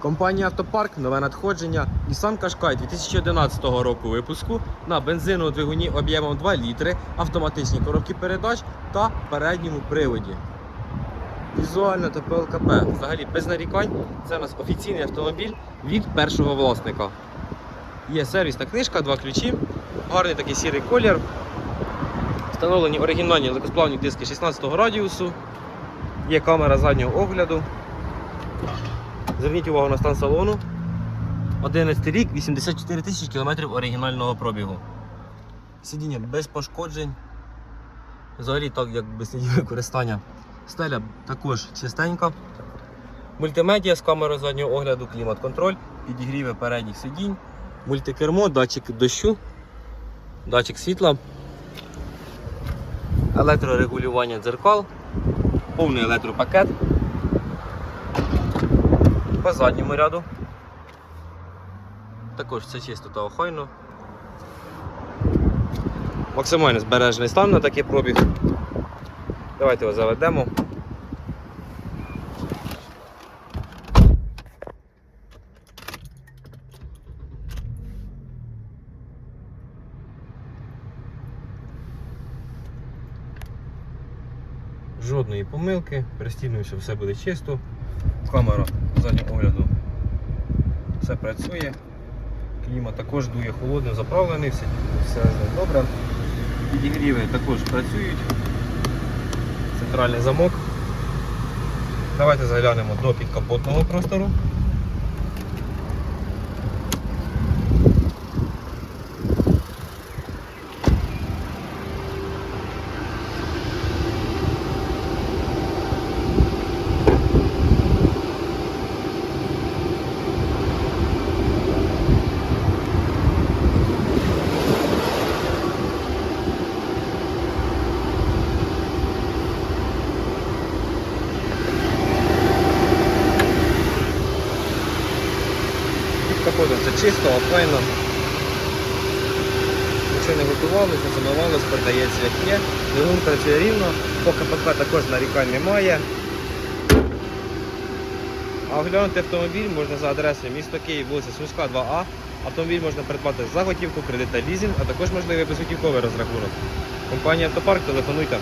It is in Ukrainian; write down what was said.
Компанія Автопарк нове надходження Nissan Qashqai 2011 року випуску на бензиновому двигуні об'ємом 2 літри, автоматичні коробки передач та передньому приводі. Візуально та ПЛКП. Взагалі без нарікань. Це у нас офіційний автомобіль від першого власника. Є сервісна книжка, два ключі, гарний такий сірий колір. Встановлені оригінальні легкосплавні диски 16 радіусу. Є камера заднього огляду. Зверніть увагу на стан салону. 11 рік, 84 тисячі кілометрів оригінального пробігу. Сидіння без пошкоджень. Взагалі так, як без використання. Стеля також чистенька. Мультимедіа з камерою заднього огляду, клімат-контроль, підігріви передніх сидінь, мультикермо, датчик дощу, датчик світла, електрорегулювання дзеркал, повний електропакет. По задньому ряду. Також все чисто та охайно. Максимально збережений стан на такий пробіг. Давайте його заведемо. Жодної помилки, перестійнуємося, все буде чисто. Камера заднього огляду все працює. кліма також дує холодно, заправлений, все, все добре. Підігріви також працюють. Центральний замок. Давайте заглянемо до підкапотного простору. Це чисто, охайно. Нічого не готувалося, не замивалось, передається як є. Двигун працює рівно, по КПП також нарікань немає. А оглянути автомобіль можна за адресою місто Київ, вулиця Сумська, 2А. Автомобіль можна придбати за готівку, кредит та лізинг, а також можливий безготівковий розрахунок. Компанія Автопарк, телефонуйте.